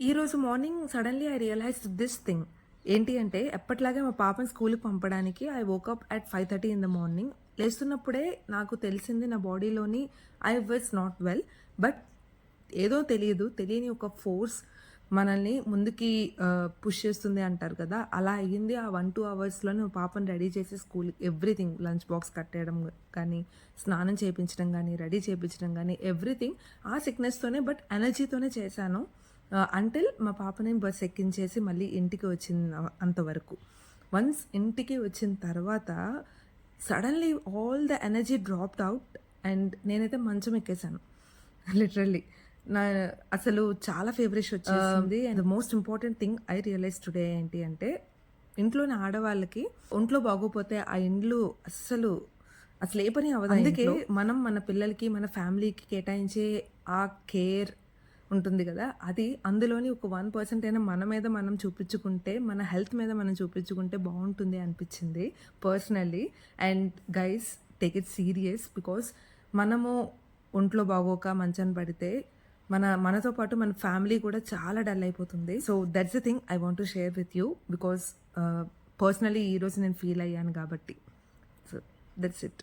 ఈరోజు morning suddenly I realise this thing ఏంటి అంటే ఎప్పట్లాగే మా పాపని స్కూల్కి పంపడానికి I woke up at five thirty in the morning లేస్తున్నప్పుడే నాకు తెలిసింది నా బాడీలోని I was not well but ఏదో తెలియదు తెలియని ఒక ఫోర్స్ మనల్ని ముందుకి పుష్ చేస్తుంది అంటారు కదా. అలా అయ్యింది ఆ వన్ టూ అవర్స్లోనే మా రెడీ చేసి స్కూల్ ఎవ్రీథింగ్ లంచ్ బాక్స్ కట్టేయడం కానీ స్నానం చేయించడం కానీ రెడీ చేయించడం కానీ ఎవ్రీథింగ్ ఆ సిక్నెస్తోనే బట్ ఎనర్జీతోనే చేశాను. అంటిల్ మా పాపని బస్ ఎక్కించేసి మళ్ళీ ఇంటికి వచ్చిన అంతవరకు. వన్స్ ఇంటికి వచ్చిన తర్వాత suddenly all the energy dropped out and నేనైతే మంచం ఎక్కేసాను లిటరల్లీ నా అసలు చాలా ఫేవరెట్ వచ్చేసింది. And the most important thing I realise today ఏంటి అంటే ఇంట్లోని ఆడవాళ్ళకి ఒంట్లో బాగోపోతే ఆ ఇండ్లు అస్సలు అసలు ఏ పని అవ్వదు అందుకే మనం మన పిల్లలకి మన ఫ్యామిలీకి కేటాయించే ఆ కేర్ ఉంటుంది కదా అది అందులోని ఒక వన్ పర్సెంట్ అయినా మన మీద మనం చూపించుకుంటే మన హెల్త్ మీద మనం చూపించుకుంటే బాగుంటుంది అనిపించింది personally and guys take it serious because మనము ఒంట్లో బాగోక మంచాన్ని పడితే మన మనతో పాటు మన ఫ్యామిలీ కూడా చాలా డల్ అయిపోతుంది. So that's the thing I want to share with you because personally ఈరోజు నేను ఫీల్ అయ్యాను కాబట్టి. So that's it